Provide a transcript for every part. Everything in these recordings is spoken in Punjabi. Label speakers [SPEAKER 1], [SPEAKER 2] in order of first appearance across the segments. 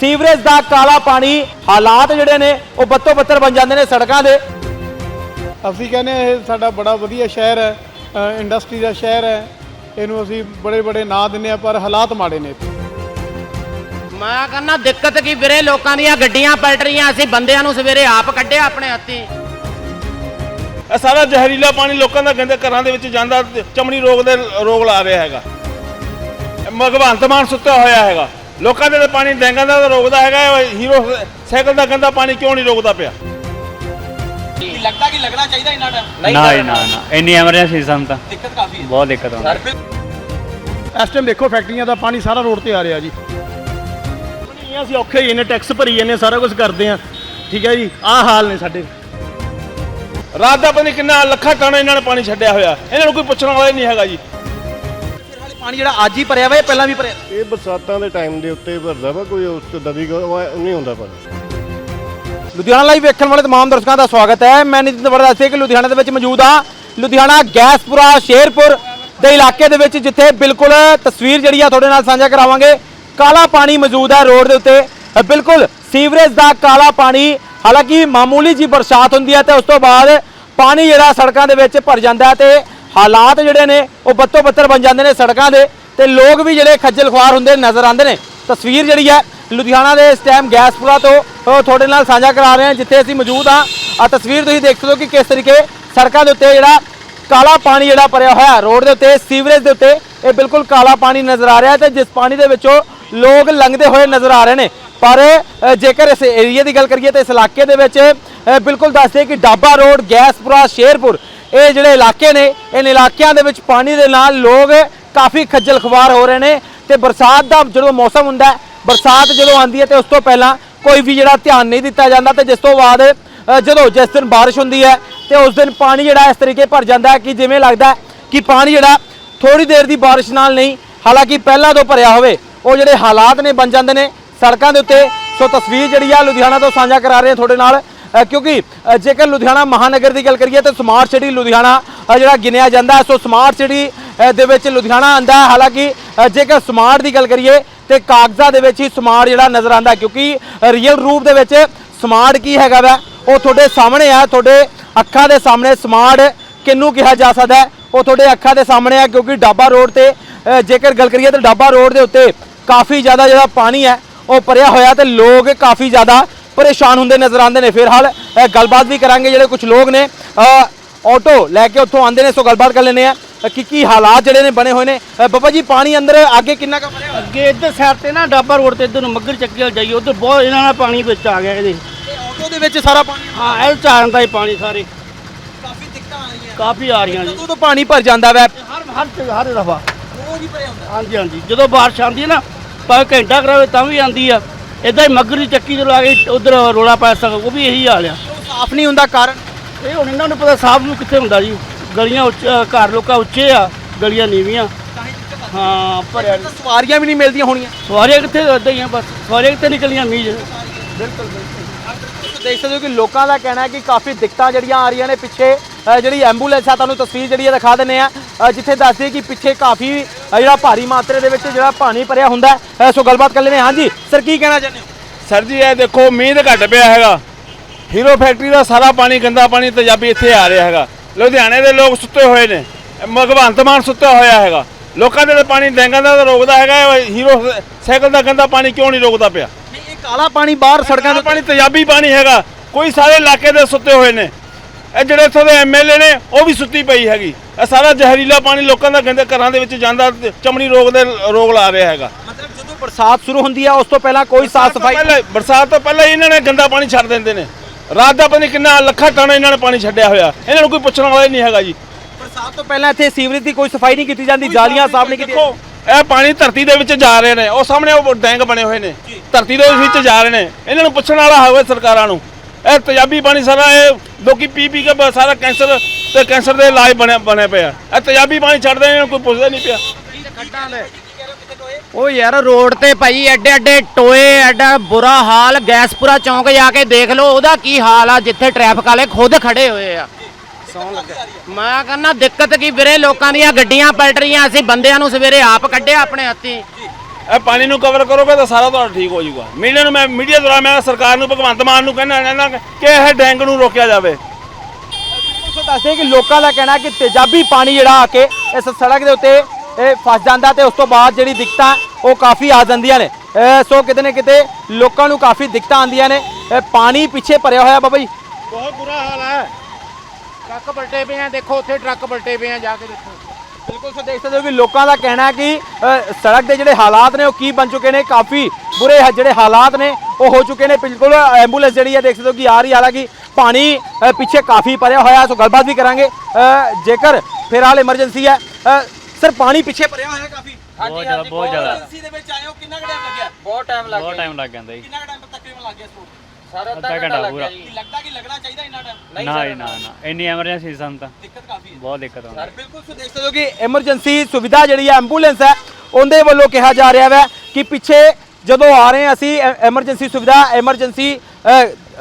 [SPEAKER 1] ਸੀਵਰੇਜ ਦਾ ਕਾਲਾ ਪਾਣੀ ਹਾਲਾਤ ਜਿਹੜੇ ਨੇ ਉਹ ਬੱਤੋ ਬੱਤਰ ਬਣ ਜਾਂਦੇ ਨੇ ਸੜਕਾਂ ਦੇ।
[SPEAKER 2] ਅਸੀਂ ਕਹਿੰਦੇ ਇਹ ਸਾਡਾ ਬੜਾ ਵਧੀਆ ਸ਼ਹਿਰ ਹੈ ਇੰਡਸਟਰੀ ਦਾ ਸ਼ਹਿਰ ਹੈ ਇਹਨੂੰ ਅਸੀਂ ਬੜੇ ਬੜੇ ਨਾਂ ਦਿੰਦੇ ਆ ਪਰ ਹਾਲਾਤ ਮਾੜੇ ਨੇ ਇੱਥੇ।
[SPEAKER 3] ਮੈਂ ਕਹਿੰਦਾ ਦਿੱਕਤ ਕੀ ਵੀਰੇ ਲੋਕਾਂ ਦੀਆਂ ਗੱਡੀਆਂ ਪਲਟ ਰਹੀਆਂ ਅਸੀਂ ਬੰਦਿਆਂ ਨੂੰ ਸਵੇਰੇ ਆਪ ਕੱਢਿਆ ਆਪਣੇ ਹੱਥੀਂ।
[SPEAKER 4] ਇਹ ਸਾਰਾ ਜ਼ਹਿਰੀਲਾ ਪਾਣੀ ਲੋਕਾਂ ਦਾ ਗੰਦੇ ਘਰਾਂ ਦੇ ਵਿੱਚ ਜਾਂਦਾ ਚਮੜੀ ਰੋਗ ਦੇ ਰੋਗ ਲਾ ਰਿਹਾ ਹੈਗਾ। ਇਹ ਭਗਵੰਤ ਮਾਨ ਸੁੱਤਾ ਹੋਇਆ ਹੈਗਾ। ਲੋਕਾਂ ਦੇ ਤਾਂ ਪਾਣੀ ਡੈਂਗਾਂ ਦਾ ਤਾਂ ਰੋਕਦਾ ਹੈਗਾ ਇਹ ਹੀਰੋ ਸਾਈਕਲ ਦਾ ਗੰਦਾ ਪਾਣੀ ਕਿਉਂ ਨਹੀਂ ਰੋਕਦਾ ਪਿਆ?
[SPEAKER 5] ਨਾ ਜੀ, ਨਾ ਨਾ ਇੰਨੀ ਐਮਰਜੈਂਸੀ ਸਾਨੂੰ ਤਾਂ। ਦਿੱਕਤ ਕਾਫੀ ਹੈ। ਬਹੁਤ ਦਿੱਕਤ ਆਉਂਦੀ।
[SPEAKER 2] ਇਸ ਟਾਈਮ ਦੇਖੋ ਫੈਕਟਰੀਆਂ ਦਾ ਪਾਣੀ ਸਾਰਾ ਰੋਡ ਤੇ ਆ ਰਿਹਾ ਜੀ। ਨਹੀਂ ਅਸੀਂ ਔਖੇ ਹੀ ਨੇ ਟੈਕਸ ਭਰੀ ਜਾਂਦੇ ਸਾਰਾ ਕੁਝ ਕਰਦੇ ਆ ਠੀਕ ਹੈ ਜੀ? ਆਹ ਹਾਲ ਨੇ ਸਾਡੇ।
[SPEAKER 4] ਰਾਤ ਦਾ ਪਤਾ ਨਹੀਂ ਕਿੰਨਾ ਲੱਖਾਂ ਟਨ ਇਹਨਾਂ ਨੇ ਪਾਣੀ ਛੱਡਿਆ ਹੋਇਆ। ਇਹਨਾਂ ਨੂੰ ਕੋਈ ਪੁੱਛਣ ਵਾਲਾ ਹੀ ਨਹੀਂ ਹੈਗਾ ਜੀ।
[SPEAKER 1] ਪਾਣੀ ਜਿਹੜਾ ਅੱਜ ਹੀ ਭਰਿਆ ਵਾ ਇਹ ਪਹਿਲਾਂ ਵੀ ਭਰਿਆ?
[SPEAKER 6] ਇਹ ਬਰਸਾਤਾਂ ਦੇ ਟਾਈਮ ਦੇ ਉੱਤੇ ਭਰਦਾ ਵਾ ਕੋਈ ਉਸ ਤੋਂ ਦਵੀ ਨਹੀਂ ਹੁੰਦਾ ਪਾਣੀ।
[SPEAKER 1] ਲੁਧਿਆਣਾ ਲਾਈਵ ਵੇਖਣ ਵਾਲੇ ਤਮਾਮ ਦਰਸ਼ਕਾਂ ਦਾ ਸਵਾਗਤ ਹੈ। ਮੈਂ ਨਿਤਿਨ ਵਰਦਾ ਸੇ ਕਿ ਲੁਧਿਆਣਾ ਦੇ ਵਿੱਚ ਮੌਜੂਦ ਹਾਂ। ਲੁਧਿਆਣਾ ਗੈਸਪੁਰਾ ਸ਼ੇਰਪੁਰ ਦੇ ਇਲਾਕੇ ਦੇ ਵਿੱਚ ਜਿੱਥੇ ਬਿਲਕੁਲ ਤਸਵੀਰ ਜਿਹੜੀ ਆ ਤੁਹਾਡੇ ਨਾਲ ਸਾਂਝਾ ਕਰਾਵਾਂਗੇ। ਕਾਲਾ ਪਾਣੀ ਮੌਜੂਦ ਹੈ ਰੋਡ ਦੇ ਉੱਤੇ। ਬਿਲਕੁਲ ਸੀਵਰੇਜ ਦਾ ਕਾਲਾ ਪਾਣੀ ਹਾਲਾਂਕਿ ਮਾਮੂਲੀ ਜੀ ਬਰਸਾਤ ਹੁੰਦੀ ਹੈ ਤੇ ਉਸ ਤੋਂ ਬਾਅਦ ਪਾਣੀ ਜਿਹੜਾ ਸੜਕਾਂ ਦੇ ਵਿੱਚ ਭਰ ਜਾਂਦਾ ਹੈ ਤੇ ਹਾਲਾਤ ਜਿਹੜੇ ਨੇ, ਉਹ ਬੱਤੋ ਬੱਤਰ ਬਣ ਜਾਂਦੇ ਨੇ ਸੜਕਾਂ ਦੇ ਤੇ ਲੋਕ ਵੀ ਜਿਹੜੇ ਖੱਜਲ ਖੁਆਰ ਹੁੰਦੇ ਨਜ਼ਰ ਆਉਂਦੇ ਨੇ। ਤਸਵੀਰ ਜਿਹੜੀ ਹੈ, ਲੁਧਿਆਣਾ ਦੇ ਇਸ ਟਾਈਮ ਗੈਸਪੁਰਾ ਤੋਂ ਤੁਹਾਡੇ ਨਾਲ ਸਾਂਝਾ ਕਰਾ ਰਹੇ ਹਾਂ, ਜਿੱਥੇ ਅਸੀਂ ਮੌਜੂਦ ਹਾਂ। ਆ ਤਸਵੀਰ ਤੁਸੀਂ ਦੇਖ ਸਕਦੇ ਹੋ ਕਿ ਕਿਸ ਤਰੀਕੇ ਸੜਕਾਂ ਦੇ ਉੱਤੇ ਜਿਹੜਾ ਕਾਲਾ ਪਾਣੀ ਜਿਹੜਾ ਭਰਿਆ ਹੋਇਆ ਰੋਡ ਦੇ ਉੱਤੇ, ਸੀਵਰੇਜ ਦੇ ਉੱਤੇ, ਇਹ ਬਿਲਕੁਲ ਕਾਲਾ ਪਾਣੀ ਨਜ਼ਰ ਆ ਰਿਹਾ ਹੈ ਤੇ ਜਿਸ ਪਾਣੀ ਦੇ ਵਿੱਚੋਂ ਲੋਕ ਲੰਘਦੇ ਹੋਏ ਨਜ਼ਰ ਆ ਰਹੇ ਨੇ। ਪਰ ਜੇਕਰ ਇਸ ਏਰੀਆ ਦੀ ਗੱਲ ਕਰੀਏ ਤਾਂ ਇਸ ਇਲਾਕੇ ਦੇ ਵਿੱਚ ਬਿਲਕੁਲ ਦੱਸਦੇ ਕਿ ਡਾਬਾ ਰੋਡ, ਗੈਸਪੁਰਾ, ਸ਼ੇਰਪੁਰ ਇਹ ਜਿਹੜੇ ਇਲਾਕੇ ਨੇ, ਇਹਨਾਂ ਇਲਾਕਿਆਂ ਦੇ ਵਿੱਚ ਪਾਣੀ ਦੇ ਨਾਲ ਲੋਕ ਕਾਫੀ ਖੱਜਲ ਖਵਾਰ ਹੋ ਰਹੇ ਨੇ ਤੇ ਬਰਸਾਤ ਦਾ ਜਦੋਂ ਮੌਸਮ ਹੁੰਦਾ ਬਰਸਾਤ ਜਦੋਂ ਆਉਂਦੀ ਹੈ ਤੇ ਉਸ ਤੋਂ ਪਹਿਲਾਂ ਕੋਈ ਵੀ ਜਿਹੜਾ ਧਿਆਨ ਨਹੀਂ ਦਿੱਤਾ ਜਾਂਦਾ ਤੇ ਜਿਸ ਤੋਂ ਬਾਅਦ ਜਦੋਂ ਜਿਸ ਦਿਨ ਬਾਰਿਸ਼ ਹੁੰਦੀ ਹੈ ਤੇ ਉਸ ਦਿਨ ਪਾਣੀ ਜਿਹੜਾ ਇਸ ਤਰੀਕੇ ਭਰ ਜਾਂਦਾ ਹੈ ਕਿ ਜਿਵੇਂ ਲੱਗਦਾ ਕਿ ਪਾਣੀ ਜਿਹੜਾ ਥੋੜੀ ਦੇਰ ਦੀ ਬਾਰਿਸ਼ ਨਾਲ ਨਹੀਂ, ਹਾਲਾਂਕਿ ਪਹਿਲਾਂ ਤੋਂ ਭਰਿਆ ਹੋਵੇ, ਉਹ ਜਿਹੜੇ ਹਾਲਾਤ ਨੇ ਬਣ ਜਾਂਦੇ ਨੇ ਸੜਕਾਂ ਦੇ ਉੱਤੇ। ਸੋ ਤਸਵੀਰ ਜਿਹੜੀ ਆ ਲੁਧਿਆਣਾ ਤੋਂ ਸਾਂਝਾ ਕਰਾ ਰਹੇ ਹਾਂ ਤੁਹਾਡੇ ਨਾਲ। ਕਿਉਂਕਿ ਜੇਕਰ ਲੁਧਿਆਣਾ ਮਹਾਨਗਰ ਦੀ ਗੱਲ ਕਰੀਏ ਤਾਂ ਸਮਾਰਟ ਸਿਟੀ ਲੁਧਿਆਣਾ ਜਿਹੜਾ ਗਿਣਿਆ ਜਾਂਦਾ ਸੋ ਸਮਾਰਟ ਸਿਟੀ ਦੇ ਵਿੱਚ ਲੁਧਿਆਣਾ ਆਂਦਾ ਹਾਲਾਂਕਿ ਜੇਕਰ ਸਮਾਰਟ ਦੀ ਗੱਲ ਕਰੀਏ ਤੇ ਕਾਗਜ਼ਾਂ ਦੇ ਵਿੱਚ ਹੀ ਸਮਾਰਟ ਜਿਹੜਾ ਨਜ਼ਰ ਆਂਦਾ ਕਿਉਂਕਿ ਰੀਅਲ ਰੂਪ ਦੇ ਵਿੱਚ ਸਮਾਰਟ ਕੀ ਹੈਗਾ ਵਾ? ਉਹ ਤੁਹਾਡੇ ਸਾਹਮਣੇ ਆ, ਤੁਹਾਡੇ ਅੱਖਾਂ ਦੇ ਸਾਹਮਣੇ ਸਮਾਰਟ ਕਿਹਨੂੰ ਕਿਹਾ ਜਾ ਸਕਦਾ ਉਹ ਤੁਹਾਡੇ ਅੱਖਾਂ ਦੇ ਸਾਹਮਣੇ ਆ, ਕਿਉਂਕਿ ਡਾਬਾ ਰੋਡ ਤੇ ਜੇਕਰ ਗੱਲ ਕਰੀਏ ਤਾਂ ਡਾਬਾ ਰੋਡ ਦੇ ਉੱਤੇ ਕਾਫੀ ਜ਼ਿਆਦਾ ਜਿਹੜਾ ਪਾਣੀ ਹੈ, ਉਹ ਭਰਿਆ ਹੋਇਆ ਤੇ ਲੋਕ ਕਾਫੀ ਜ਼ਿਆਦਾ ਪਰੇਸ਼ਾਨ ਹੁੰਦੇ ਨਜ਼ਰ ਆਉਂਦੇ ਨੇ। ਫਿਰ ਹਾਲ ਗੱਲਬਾਤ ਵੀ ਕਰਾਂਗੇ ਜਿਹੜੇ ਕੁਝ ਲੋਕ ਨੇ। ਆਟੋ ਲੈ ਕੇ ਉੱਥੋਂ ਆਉਂਦੇ ਨੇ ਸੋ ਗੱਲਬਾਤ ਕਰ ਲੈਂਦੇ ਆ ਕੀ ਕੀ ਹਾਲਾਤ ਜਿਹੜੇ ਨੇ ਬਣੇ ਹੋਏ ਨੇ। ਬਾਬਾ ਜੀ ਪਾਣੀ ਅੰਦਰ ਅੱਗੇ ਕਿੰਨਾ ਕੁ ਭਰਿਆ
[SPEAKER 7] ਅੱਗੇ ਇੱਧਰ ਸਾਈਡ ਤੇ ਨਾ ਡਾਬਾ ਰੋਡ ਤੇ ਇੱਧਰ ਨੂੰ ਮੱਗਰ ਚੱਕੀ ਵੱਲ ਜਾਈਏ। ਉਧਰ ਬਹੁਤ ਇਹਨਾਂ ਨਾਲ ਪਾਣੀ ਵਿੱਚ ਆ ਗਿਆ ਇਹਦੇ।
[SPEAKER 1] ਆਟੋ ਦੇ ਵਿੱਚ ਸਾਰਾ ਪਾਣੀ
[SPEAKER 7] ਹਾਂ ਇਹ ਚ ਆ ਜਾਂਦਾ ਹੀ ਪਾਣੀ ਸਾਰੇ।
[SPEAKER 1] ਕਾਫੀ ਦਿੱਕਤਾਂ ਆ ਰਹੀਆਂ।
[SPEAKER 7] ਕਾਫੀ ਆ ਰਹੀਆਂ ਜੀ।
[SPEAKER 1] ਜਦੋਂ ਪਾਣੀ ਭਰ ਜਾਂਦਾ ਵੈ?
[SPEAKER 7] ਹਰ ਹਰ ਹਰ ਦਫਾ
[SPEAKER 1] ਰੋਜ਼ ਹੀ ਭਰਿਆ ਹੁੰਦਾ।
[SPEAKER 7] ਹਾਂਜੀ ਹਾਂਜੀ। ਜਦੋਂ ਬਾਰਿਸ਼ ਆਉਂਦੀ ਹੈ ਨਾ ਭਾਵੇਂ ਘੰਟਾ ਕਰਾਵੇ ਤਾਂ ਵੀ ਆਉਂਦੀ ਆ। ਇਦਾਂ ਹੀ ਮੱਗਰ ਦੀ ਚੱਕੀ ਜਦੋਂ ਆ ਗਈ ਉਧਰ ਰੋਲਾ ਪੈ ਸਕਦਾ ਉਹ ਵੀ ਇਹੀ ਹਾਲ ਆ।
[SPEAKER 1] ਸਾਫ਼ ਨਹੀਂ ਹੁੰਦਾ ਕਾਰਨ?
[SPEAKER 7] ਇਹ ਹੁਣ ਇਹਨਾਂ ਨੂੰ ਪਤਾ ਸਾਫ਼ ਨੂੰ ਕਿੱਥੇ ਹੁੰਦਾ ਜੀ। ਗਲੀਆਂ ਉੱਚ ਘਰ ਲੋਕਾਂ ਉੱਚੇ ਆ ਗਲੀਆਂ ਨੀਵੀਆਂ। ਹਾਂ ਭਰਿਆ ਨੀ।
[SPEAKER 1] ਸਵਾਰੀਆਂ ਵੀ ਨਹੀਂ ਮਿਲਦੀਆਂ ਹੋਣੀਆਂ।
[SPEAKER 7] ਸਵਾਰੀਆਂ ਕਿੱਥੇ ਏਦਾਂ ਹੀ ਆ ਬਸ ਸਵਾਰੀਆਂ ਕਿੱਥੇ ਨਿਕਲੀਆਂ ਮੀਂਹ 'ਚ?
[SPEAKER 1] ਤੁਸੀਂ ਦੇਖ ਸਕਦੇ ਹੋ ਕਿ ਲੋਕਾਂ ਦਾ ਕਹਿਣਾ ਹੈ ਕਿ ਕਾਫੀ ਦਿੱਕਤਾਂ ਜਿਹੜੀਆਂ ਆ ਰਹੀਆਂ ਨੇ ਪਿੱਛੇ। ਜਿਹੜੀ ਐਂਬੂਲੈਂਸ ਆ ਤੁਹਾਨੂੰ ਤਸਵੀਰ ਜਿਹੜੀ ਹੈ ਦਿਖਾ ਦਿੰਨੇ ਆ। ਜਿੱਥੇ ਦੱਸਦੀ ਕਿ ਪਿੱਛੇ ਕਾਫੀ ਜਿਹੜਾ ਭਾਰੀ ਮਾਤਰਾ ਦੇ ਵਿੱਚ ਜਿਹੜਾ ਪਾਣੀ ਭਰਿਆ ਹੁੰਦਾ ਸੋ ਗੱਲਬਾਤ ਕਰ ਲੈਣੇ ਹਾਂਜੀ ਸਰ ਕੀ ਕਹਿਣਾ ਚਾਹੁੰਦੇ ਹੋ?
[SPEAKER 4] ਸਰ ਜੀ ਇਹ ਦੇਖੋ ਮੀਂਹ ਤਾਂ ਘੱਟ ਪਿਆ ਹੈਗਾ। ਹੀਰੋ ਫੈਕਟਰੀ ਦਾ ਸਾਰਾ ਪਾਣੀ ਗੰਦਾ ਪਾਣੀ ਤੇਜ਼ਾਬੀ ਇੱਥੇ ਆ ਰਿਹਾ ਹੈਗਾ। ਲੁਧਿਆਣੇ ਦੇ ਲੋਕ ਸੁੱਤੇ ਹੋਏ ਨੇ। ਭਗਵੰਤ ਮਾਨ ਸੁੱਤਾ ਹੋਇਆ ਹੈਗਾ। ਲੋਕਾਂ ਦੇ ਪਾਣੀ ਡੈਂਗਾਂ ਦਾ ਰੋਕਦਾ ਹੈਗਾ। ਹੀਰੋ ਸਾਈਕਲ ਦਾ ਗੰਦਾ ਪਾਣੀ ਕਿਉਂ ਨਹੀਂ ਰੋਕਦਾ ਪਿਆ?
[SPEAKER 1] ਇਹ ਕਾਲਾ ਪਾਣੀ ਬਾਹਰ ਸੜਕਾਂ ਦੇ
[SPEAKER 4] ਪਾਣੀ ਤੇਜ਼ਾਬੀ ਪਾਣੀ ਹੈਗਾ। ਕੋਈ ਸਾਰੇ ਇਲਾਕੇ ਦੇ ਸੁੱਤੇ ਹੋਏ ਨੇ। ਇਹ ਜਿਹੜੇ ਇੱਥੋਂ ਦੇ ਐਮਐਲਏ ਨੇ ਉਹ ਵੀ ਸੁੱਤੀ ਪਈ ਹੈਗੀ। ਇਹ ਸਾਰਾ ਜ਼ਹਿਰੀਲਾ ਪਾਣੀ ਲੋਕਾਂ ਦਾ ਗੰਦੇ ਘਰਾਂ ਦੇ ਵਿੱਚ ਜਾਂਦਾ ਤੇ ਚਮੜੀ ਰੋਗ ਦੇ ਰੋਗ ਲਾ ਰਿਹਾ ਹੈਗਾ।
[SPEAKER 1] ਮਤਲਬ ਜਦੋਂ ਬਰਸਾਤ ਸ਼ੁਰੂ ਹੁੰਦੀ ਹੈ ਉਸ ਤੋਂ ਪਹਿਲਾਂ ਕੋਈ ਸਾਫ਼ ਸਫ਼ਾਈ
[SPEAKER 4] ਪਹਿਲਾਂ ਬਰਸਾਤ ਤੋਂ ਪਹਿਲਾਂ ਹੀ ਇਹਨਾਂ ਨੇ ਗੰਦਾ ਪਾਣੀ ਛੱਡ ਦਿੰਦੇ ਨੇ। ਰਾਤ ਦਾ ਪਤਾ ਨਹੀਂ ਕਿੰਨਾ ਲੱਖਾਂ ਟਨ ਇਹਨਾਂ ਨੇ ਪਾਣੀ ਛੱਡਿਆ ਹੋਇਆ। ਇਹਨਾਂ ਨੂੰ ਕੋਈ ਪੁੱਛਣ ਵਾਲਾ ਹੀ ਨਹੀਂ ਹੈਗਾ ਜੀ।
[SPEAKER 1] ਬਰਸਾਤ ਤੋਂ ਪਹਿਲਾਂ ਇੱਥੇ ਸੀਵਰੇਜ ਦੀ ਕੋਈ ਸਫ਼ਾਈ ਨਹੀਂ ਕੀਤੀ ਜਾਂਦੀ ਜਾਲੀਆਂ ਸਾਫ਼ ਨਹੀਂ ਕੀਤੀਆਂ
[SPEAKER 4] ਇਹ ਪਾਣੀ ਧਰਤੀ ਦੇ ਵਿੱਚ ਜਾ ਰਹੇ ਨੇ ਉਹ ਸਾਹਮਣੇ ਉਹ ਡੈਂਗ ਬਣੇ ਹੋਏ ਨੇ। ਧਰਤੀ ਦੇ ਵਿੱਚ ਜਾ ਰਹੇ ਨੇ। ਇਹਨਾਂ ਨੂੰ ਪੁੱਛਣ ਵਾਲਾ ਹੋਵੇ ਸਰਕਾਰਾਂ ਨੂੰ। ਇਹ ਤੇਜ਼ਾਬੀ ਪਾਣੀ ਸਾਰਾ ਇਹ ਲੋਕੀ ਪੀ ਪੀ ਕੇ ਸਾਰਾ ਕੈਂਸਰ ਤੇ ਕੈਂਸਰ ਦੇ ਇਲਾਜ ਬਣੇ ਬਣੇ ਪਿਆ। ਇਹ ਤੇਜ਼ਾਬੀ ਪਾਣੀ ਛੱਡਦੇ ਨੂੰ ਕੋਈ ਪੁੱਛਦਾ ਨਹੀਂ ਪਿਆ।
[SPEAKER 3] ਉਹ ਯਾਰ ਰੋਡ ਤੇ ਭਾਈ ਐਡੇ ਐਡੇ ਟੋਏ ਐਡਾ ਬੁਰਾ ਹਾਲ ਗੈਸਪੁਰਾ ਚੌਂਕ ਜਾ ਕੇ ਦੇਖ ਲਓ ਉਹਦਾ ਕੀ ਹਾਲ ਆ ਜਿੱਥੇ ਟ੍ਰੈਫਿਕ ਵਾਲੇ ਖੁਦ ਖੜੇ ਹੋਏ ਆ। ਸੌਣ ਲੱਗਾ। ਮੈਂ ਕਹਿੰਦਾ ਦਿੱਕਤ ਕੀ ਵੀਰੇ ਲੋਕਾਂ ਦੀਆਂ ਗੱਡੀਆਂ ਪਲਟ ਰਹੀਆਂ ਅਸੀਂ ਬੰਦਿਆਂ ਨੂੰ ਸਵੇਰੇ ਆਪ ਕੱਢਿਆ ਆਪਣੇ ਹੱਥੀਂ।
[SPEAKER 4] ਇਹ ਪਾਣੀ ਨੂੰ ਕਵਰ ਕਰੋਗੇ ਤਾਂ ਸਾਰਾ ਤੁਹਾਡਾ ਠੀਕ ਹੋ ਜਾਊਗਾ। ਮੀਡੀਆ ਨੂੰ ਮੈਂ ਮੀਡੀਆ ਦੁਆਰਾ ਮੈਂ ਸਰਕਾਰ ਨੂੰ ਭਗਵੰਤ ਮਾਨ ਨੂੰ ਕਹਿੰਦਾ ਕਹਿੰਦਾ ਕਿ ਇਹ ਡੈਂਗ ਨੂੰ ਰੋਕਿਆ ਜਾਵੇ।
[SPEAKER 1] ਸੋ ਦੱਸਦੇ ਕਿ ਲੋਕਾਂ ਦਾ ਕਹਿਣਾ ਕਿ ਤੇਜ਼ਾਬੀ ਪਾਣੀ ਜਿਹੜਾ ਆ ਕੇ ਇਸ ਸੜਕ ਦੇ ਉੱਤੇ ਇਹ ਫਸ ਜਾਂਦਾ ਤੇ ਉਸ ਤੋਂ ਬਾਅਦ ਜਿਹੜੀ ਦਿੱਕਤਾਂ ਉਹ ਕਾਫੀ ਆ ਜਾਂਦੀਆਂ ਨੇ। ਸੋ ਕਿਤੇ ਨਾ ਕਿਤੇ ਲੋਕਾਂ ਨੂੰ ਕਾਫੀ ਦਿੱਕਤਾਂ ਆਉਂਦੀਆਂ ਨੇ। ਇਹ ਪਾਣੀ ਪਿੱਛੇ ਭਰਿਆ ਹੋਇਆ ਬਾਬਾ ਜੀ।
[SPEAKER 2] ਬਹੁਤ ਬੁਰਾ ਹਾਲ ਹੈ।
[SPEAKER 3] ਟਰੱਕ ਪਲਟੇ ਪਏ ਆ ਦੇਖੋ ਉੱਥੇ ਟਰੱਕ ਪਲਟੇ ਪਏ ਆ ਜਾ ਕੇ ਦੇਖੋ।
[SPEAKER 1] ਬਿਲਕੁਲ ਸੋ ਦੇਖ ਸਕਦੇ ਹੋ ਕਿ ਲੋਕਾਂ ਦਾ ਕਹਿਣਾ ਹੈ ਕਿ ਅ, ਸੜਕ ਦੇ ਜਿਹੜੇ ਹਾਲਾਤ ਨੇ ਉਹ ਕੀ ਬਣ ਚੁੱਕੇ ਨੇ? ਕਾਫੀ ਬੁਰੇ ਹ- ਜਿਹੜੇ ਹਾਲਾਤ ਨੇ ਉਹ ਹੋ ਚੁੱਕੇ ਨੇ। ਬਿਲਕੁਲ ਐਂਬੂਲੈਂਸ ਜਿਹੜੀ ਹੈ ਦੇਖ ਸਕਦੇ ਹੋ ਕਿ ਆ ਰਹੀ ਹਾਲਾਂਕਿ ਪਾਣੀ ਅ, ਪਿੱਛੇ ਕਾਫੀ ਭਰਿਆ ਹੋਇਆ ਸੋ ਗੱਲਬਾਤ ਵੀ ਕਰਾਂਗੇ। ਅ, ਜੇਕਰ ਫਿਲਹਾਲ ਐਮਰਜੈਂਸੀ ਹੈ ਅ, ਸਰ ਪਾਣੀ ਪਿੱਛੇ ਭਰਿਆ ਹੋਇਆ ਕਾਫੀ?
[SPEAKER 5] ਬਹੁਤ ਜ਼ਿਆਦਾ ਬਹੁਤ ਜ਼ਿਆਦਾ।
[SPEAKER 1] ਐਮਰਜੈਂਸੀ ਦੇ ਵਿੱਚ ਆਏ ਹੋ ਕਿੰਨਾ ਟਾਈਮ ਲੱਗਿਆ?
[SPEAKER 3] ਬਹੁਤ ਟਾਈਮ ਲੱਗ
[SPEAKER 5] ਬਹੁਤ ਟਾਈਮ ਲੱਗ ਜਾਂਦਾ ਜੀ।
[SPEAKER 1] ਕਿੰਨਾ ਟਾਈਮ ਤਕਰੀਬਨ ਲੱਗ ਗਿਆ ਇਸ
[SPEAKER 3] ਸਾਰਾ
[SPEAKER 5] ਅੱਧਾ ਘੰਟਾ ਪੂਰਾ।
[SPEAKER 1] ਲੱਗਦਾ ਕਿ ਲੱਗਣਾ ਚਾਹੀਦਾ ਇੰਨਾ ਟਾਈਮ
[SPEAKER 5] ਨਾ ਜੀ, ਨਾ ਨਾ। ਇੰਨੀ ਐਮਰਜੈਂਸੀ ਸਾਨੂੰ ਤਾਂ
[SPEAKER 1] ਦਿੱਕਤ ਕਾਫੀ ਹੈ।
[SPEAKER 5] ਬਹੁਤ ਦਿੱਕਤ ਆਉਂਦੀ
[SPEAKER 1] ਬਿਲਕੁਲ ਸੋ ਦੇਖ ਸਕਦੇ ਹੋ ਕਿ ਐਮਰਜੈਂਸੀ ਸੁਵਿਧਾ ਜਿਹੜੀ ਹੈ ਐਂਬੂਲੈਂਸ ਹੈ ਉਹਦੇ ਵੱਲੋਂ ਕਿਹਾ ਜਾ ਰਿਹਾ ਹੈ ਕਿ ਪਿੱਛੇ ਜਦੋਂ ਆ ਰਹੇ ਹਾਂ ਅਸੀਂ ਐਮਰਜੈਂਸੀ ਸੁਵਿਧਾ ਐਮਰਜੈਂਸੀ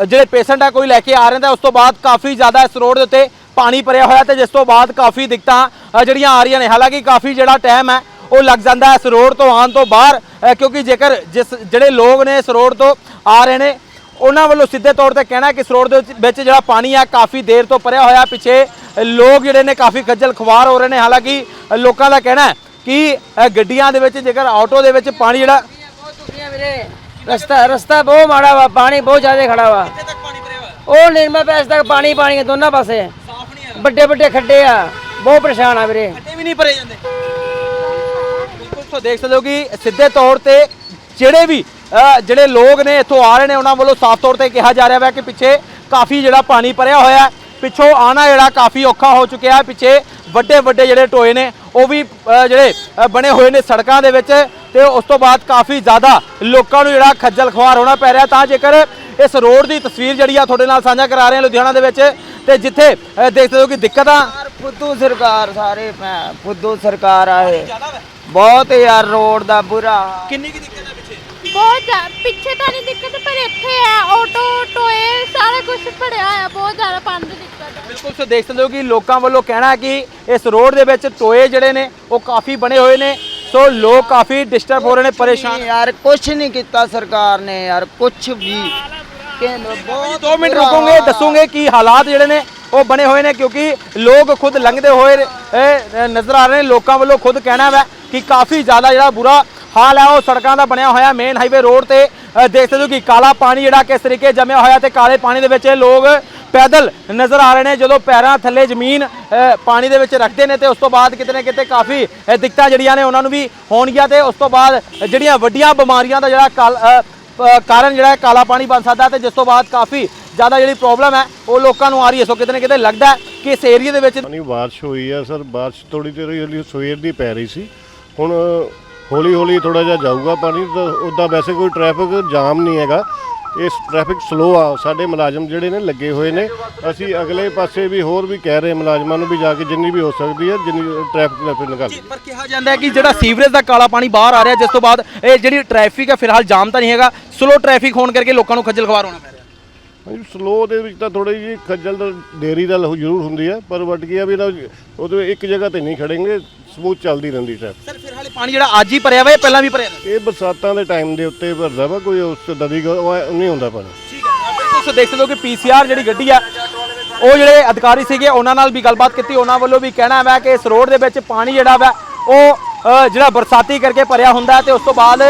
[SPEAKER 1] ਜਿਹੜੇ ਪੇਸ਼ੈਂਟ ਹੈ ਕੋਈ ਲੈ ਕੇ ਆ ਰਹੇ ਤਾਂ ਉਸ ਤੋਂ ਬਾਅਦ ਕਾਫੀ ਜ਼ਿਆਦਾ ਇਸ ਰੋਡ ਦੇ ਉੱਤੇ ਪਾਣੀ ਭਰਿਆ ਹੋਇਆ ਤੇ ਜਿਸ ਤੋਂ ਬਾਅਦ ਕਾਫੀ ਦਿੱਕਤਾਂ ਅ, ਜਿਹੜੀਆਂ ਆ ਰਹੀਆਂ ਨੇ। ਹਾਲਾਂਕਿ ਕਾਫੀ ਜਿਹੜਾ ਟਾਈਮ ਹੈ ਉਹ ਲੱਗ ਜਾਂਦਾ ਹੈ ਇਸ ਰੋਡ ਤੋਂ ਆਉਣ ਤੋਂ ਬਾਹਰ ਅ, ਕਿਉਂਕਿ ਜੇਕਰ ਜਿਸ ਜਿਹੜੇ ਲੋਕ ਨੇ ਇਸ ਰੋਡ ਤੋਂ ਆ ਰਹੇ ਨੇ ਉਹਨਾਂ ਵੱਲੋਂ ਸਿੱਧੇ ਤੌਰ ਤੇ ਕਹਿਣਾ ਕਿ ਇਸ ਰੋਡ ਦੇ ਵਿੱਚ- ਜਿਹੜਾ ਪਾਣੀ ਆ ਕਾਫੀ ਦੇਰ ਤੋਂ ਭਰਿਆ ਹੋਇਆ ਪਿੱਛੇ ਲੋਕ ਜਿਹੜੇ ਨੇ ਕਾਫੀ ਖੱਜਲ ਖੁਆਰ ਹੋ ਰਹੇ ਨੇ। ਹਾਲਾਂਕਿ ਲੋਕਾਂ ਦਾ ਕਹਿਣਾ ਕਿ ਗੱਡੀਆਂ ਦੇ ਵਿੱਚ ਜੇਕਰ ਆਟੋ ਦੇ ਵਿੱਚ ਪਾਣੀ ਜਿਹੜਾ
[SPEAKER 8] ਰਸਤਾ ਰਸਤਾ ਬਹੁਤ ਮਾੜਾ ਵਾ ਪਾਣੀ ਬਹੁਤ ਜ਼ਿਆਦਾ ਖੜਾ ਵਾ। ਉਹ ਨਿਰਮਾ ਪੈਸ ਤੱਕ ਪਾਣੀ ਪਾਣੀ ਦੋਨਾਂ ਪਾਸੇ। ਵੱਡੇ ਵੱਡੇ ਖੱਡੇ ਆ। ਬਹੁਤ ਪਰੇਸ਼ਾਨ ਆ ਵੀਰੇ।
[SPEAKER 1] ਖੱਡੇ ਵੀ ਨਹੀਂ ਭਰੇ ਜਾਂਦੇ। ਬਿਲਕੁਲ ਸੋ ਦੇਖ ਸਕਦੇ ਹੋ ਕਿ ਸਿੱਧੇ ਤੌਰ ਤੇ ਜਿਹੜੇ ਵੀ ਜਿਹੜੇ ਲੋਕ ਨੇ ਇੱਥੋਂ ਆ ਰਹੇ ਨੇ ਉਹਨਾਂ ਵੱਲੋਂ ਸਾਫ਼ ਤੌਰ ਤੇ ਕਿਹਾ ਜਾ ਰਿਹਾ ਹੈ ਕਿ ਪਿੱਛੇ ਕਾਫੀ ਜਿਹੜਾ ਪਾਣੀ ਭਰਿਆ ਹੋਇਆ ਹੈ। ਪਿੱਛੋਂ ਆਣਾ ਜਿਹੜਾ ਕਾਫੀ ਔਖਾ ਹੋ ਚੁੱਕਿਆ ਹੈ। ਪਿੱਛੇ ਵੱਡੇ ਵੱਡੇ ਜਿਹੜੇ ਟੋਏ ਨੇ ਉਹ ਵੀ ਜਿਹੜੇ ਬਣੇ ਹੋਏ ਨੇ ਸੜਕਾਂ ਦੇ ਵਿੱਚ ਤੇ ਉਸ ਤੋਂ ਬਾਅਦ ਕਾਫੀ ਜ਼ਿਆਦਾ ਲੋਕਾਂ ਨੂੰ ਜਿਹੜਾ ਖੱਜਲ ਖੁਆਰ ਹੋਣਾ ਪੈ ਰਿਹਾ ਤਾਂ ਜੇਕਰ ਇਸ ਰੋਡ ਦੀ ਤਸਵੀਰ ਜਿਹੜੀ ਆ ਤੁਹਾਡੇ ਨਾਲ ਸਾਂਝਾ ਕਰਾ ਰਹੇ ਹਾਂ ਲੁਧਿਆਣਾ ਦੇ ਵਿੱਚ ਤੇ ਜਿੱਥੇ ਦੇਖ ਸਕਦੇ ਹੋ ਕਿ ਦਿੱਕਤਾਂ
[SPEAKER 8] ਫੁੱਦੂ ਸਰਕਾਰ ਸਾਰੇ ਫੁੱਦੂ ਸਰਕਾਰ ਆ ਇਹ।
[SPEAKER 1] ਜ਼ਿਆਦਾ ਵਾ।
[SPEAKER 8] ਬਹੁਤ ਯਾਰ ਰੋਡ ਦਾ ਬੁਰਾ।
[SPEAKER 1] ਕਿੰਨੀ ਕੀ
[SPEAKER 9] ਬਹੁਤ ਜ਼ਿਆ- ਪਿੱਛੇ ਤਾਂ ਨਹੀਂ ਦਿੱਕਤ ਪਰ ਇੱਥੇ ਹੈ ਆਟੋ ਟੋਏ ਸਾਰਾ ਕੁਝ ਭਰਿਆ ਹੋਇਆ ਬਹੁਤ ਜ਼ਿਆਦਾ ਪਾਣੀ ਦੀ ਦਿੱਕਤ ਹੈ
[SPEAKER 1] ਬਿਲਕੁਲ ਸੋ ਦੇਖ ਸਕਦੇ ਹੋ ਕਿ ਲੋਕਾਂ ਵੱਲੋਂ ਕਹਿਣਾ ਹੈ ਕਿ ਇਸ ਰੋਡ ਦੇ ਵਿੱਚ ਟੋਏ ਜਿਹੜੇ ਨੇ ਉਹ ਕਾਫੀ ਬਣੇ ਹੋਏ ਨੇ। ਸੋ ਲੋਕ ਕਾਫੀ ਡਿਸਟਰਬ ਹੋ ਰਹੇ ਨੇ ਪਰੇਸ਼ਾਨ।
[SPEAKER 8] ਯਾਰ ਕੁਝ ਨਹੀਂ ਕੀਤਾ ਸਰਕਾਰ ਨੇ ਯਾਰ ਕੁਝ ਵੀ। ਕਹਿੰਦੇ ਬਹੁਤ
[SPEAKER 1] 2 ਮਿੰਟ
[SPEAKER 8] ਬੁਰਾ
[SPEAKER 1] ਰੁਕੋਗੇ
[SPEAKER 8] ਹਾਲ ਆ।
[SPEAKER 1] ਦੱਸੋਗੇ ਕਿ ਹਾਲਾਤ ਜਿਹੜੇ ਨੇ ਉਹ ਬਣੇ ਹੋਏ ਨੇ ਕਿਉਂਕਿ ਲੋਕ ਖੁਦ ਲੰਘਦੇ ਹੋਏ ਨਜ਼ਰ ਆ ਰਹੇ ਨੇ। ਲੋਕਾਂ ਵੱਲੋਂ ਖੁਦ ਕਹਿਣਾ ਹੈ ਕਿ ਕਾਫੀ ਜ਼ਿਆਦਾ ਜਿਹੜਾ ਬੁਰਾ ਹਾਲ ਹੈ, ਉਹ ਸੜਕਾਂ ਦਾ ਬਣਿਆ ਹੋਇਆ ਮੇਨ ਹਾਈਵੇ ਰੋਡ ਤੇ ਦੇਖ ਸਕਦੇ ਹੋ ਕਿ ਕਾਲਾ ਪਾਣੀ ਜਿਹੜਾ ਕਿਸ ਤਰੀਕੇ ਜਮਿਆ ਹੋਇਆ ਤੇ ਕਾਲੇ ਪਾਣੀ ਦੇ ਵਿੱਚ ਇਹ ਲੋਕ ਪੈਦਲ ਨਜ਼ਰ ਆ ਰਹੇ ਨੇ, ਜਦੋਂ ਪੈਰਾਂ ਥੱਲੇ ਜ਼ਮੀਨ ਪਾਣੀ ਦੇ ਵਿੱਚ ਰੱਖਦੇ ਨੇ ਤੇ ਉਸ ਤੋਂ ਬਾਅਦ ਕਿਤੇ ਨਾ ਕਿਤੇ ਕਾਫੀ ਦਿੱਕਤਾਂ ਜਿਹੜੀਆਂ ਨੇ ਉਹਨਾਂ ਨੂੰ ਵੀ ਹੋਣਗੀਆਂ ਤੇ ਉਸ ਤੋਂ ਬਾਅਦ ਜਿਹੜੀਆਂ ਵੱਡੀਆਂ ਬਿਮਾਰੀਆਂ ਦਾ ਜਿਹੜਾ ਕਾਲ- ਕਾਰਨ ਜਿਹੜਾ ਕਾਲਾ ਪਾਣੀ ਬਣ ਸਕਦਾ ਤੇ ਜਿਸ ਤੋਂ ਬਾਅਦ ਕਾਫੀ ਜ਼ਿਆਦਾ ਜਿਹੜੀ ਪ੍ਰੋਬਲਮ ਹੈ, ਉਹ ਲੋਕਾਂ ਨੂੰ ਆ ਰਹੀ ਹੈ। ਸੋ ਕਿਤੇ ਨਾ ਕਿਤੇ ਲੱਗਦਾ ਕਿ ਇਸ ਏਰੀਆ ਦੇ ਵਿੱਚ
[SPEAKER 6] ਨਹੀਂ ਬਾਰਿਸ਼ ਹੋਈ ਹੈ, ਸਰ। ਬਾਰਿਸ਼ ਥੋੜੀ ਦੇਰ ਹਲੀ ਸਵੇਰ ਦੀ ਪੈ ਰਹੀ ਸੀ। ਹੁਣ ਹੌਲੀ ਹੌਲੀ ਥੋੜਾ ਜਿਹਾ ਜਾਊਗਾ ਪਾਣੀ ਤਾਂ ਉਦਾਂ ਵੈਸੇ ਕੋਈ ਟ੍ਰੈਫਿਕ ਜਾਮ ਨਹੀਂ ਹੈਗਾ। ਇਸ ਟ੍ਰੈਫਿਕ ਸਲੋ ਆ ਸਾਡੇ ਮੁਲਾਜ਼ਮ ਜਿਹੜੇ ਨੇ ਲੱਗੇ ਹੋਏ ਨੇ। ਅਸੀਂ ਅਗਲੇ ਪਾਸੇ ਵੀ ਹੋਰ ਵੀ ਕਹਿ ਰਹੇ ਮੁਲਾਜ਼ਮਾਂ ਨੂੰ ਵੀ ਜਾ ਕੇ ਜਿੰਨੀ ਵੀ ਹੋ ਸਕਦੀ ਹੈ ਜਿੰਨੀ ਟ੍ਰੈਫਿਕ ਟ੍ਰੈਫਿਕ ਨਿਕਾਲ
[SPEAKER 1] ਪਰ ਕਿਹਾ ਜਾਂਦਾ ਹੈ ਕਿ ਜਿਹੜਾ ਸੀਵਰੇਜ ਦਾ ਕਾਲਾ ਪਾਣੀ ਬਾਹਰ ਆ ਰਿਹਾ ਜਿਸ ਤੋਂ ਬਾਅਦ ਇਹ ਜਿਹੜੀ ਟ੍ਰੈਫਿਕ ਹੈ ਫਿਲਹਾਲ ਜਾਮ ਤਾਂ ਨਹੀਂ ਹੈਗਾ। ਸਲੋ ਟ੍ਰੈਫਿਕ ਹੋਣ ਕਰਕੇ ਲੋਕਾਂ ਨੂੰ ਖੱਜਲ ਖਵਾਰ ਹੋਣਾ ਪੈ ਰਿਹਾ।
[SPEAKER 6] ਹਾਂਜੀ ਸਲੋ ਦੇ ਵਿੱਚ ਤਾਂ ਥੋੜੀ ਜਿਹੀ ਖੱਜਲ ਦੇਰੀ ਦਾ ਜ਼ਰੂਰ ਹੁੰਦੀ ਹੈ ਪਰ ਵਟ ਗਿਆ ਵੀ ਨਾ ਉਹਦੇ ਇੱਕ ਜਗ੍ਹਾ ਤੇ ਨਹੀਂ ਖੜेंगे ਸਮੂਥ ਚੱਲਦੀ ਰਹਿੰਦੀ ਟ੍ਰੈਫਿਕ
[SPEAKER 1] ਸਰ ਫਿਲਹਾਲ ਇਹ ਪਾਣੀ ਜਿਹੜਾ ਅੱਜ ਹੀ ਭਰਿਆ ਵਾ ਇਹ ਪਹਿਲਾਂ ਵੀ ਭਰਿਆ ਵਾ?
[SPEAKER 6] ਇਹ ਬਰਸਾਤਾਂ ਦੇ ਟਾਈਮ ਦੇ ਉੱਤੇ ਭਰਦਾ ਵਾ ਕੋਈ ਉਸ ਤੋਂ ਨਦੀ ਗ- ਉਹ ਨਹੀਂ ਹੁੰਦਾ ਪਾਣੀ।
[SPEAKER 1] ਠੀਕ ਹੈ। ਬਿਲਕੁਲ ਸੋ ਦੇਖ ਸਕਦੇ ਹੋ ਕਿ ਪੀਸੀਆਰ ਜਿਹੜੀ ਗੱਡੀ ਆ ਉਹ ਜਿਹੜੇ ਅਧਿਕਾਰੀ ਸੀਗੇ ਉਹਨਾਂ ਨਾਲ ਵੀ ਗੱਲਬਾਤ ਕੀਤੀ। ਉਹਨਾਂ ਵੱਲੋਂ ਵੀ ਕਹਿਣਾ ਹੈ ਕਿ ਇਸ ਰੋਡ ਦੇ ਵਿੱਚ ਪਾਣੀ ਜਿਹੜਾ ਵਾ ਉਹ ਜਿਹੜਾ ਬਰਸਾਤੀ ਕਰਕੇ ਭਰਿਆ ਹੁੰਦਾ ਹੈ ਤੇ ਉਸ ਤੋਂ ਬਾਅਦ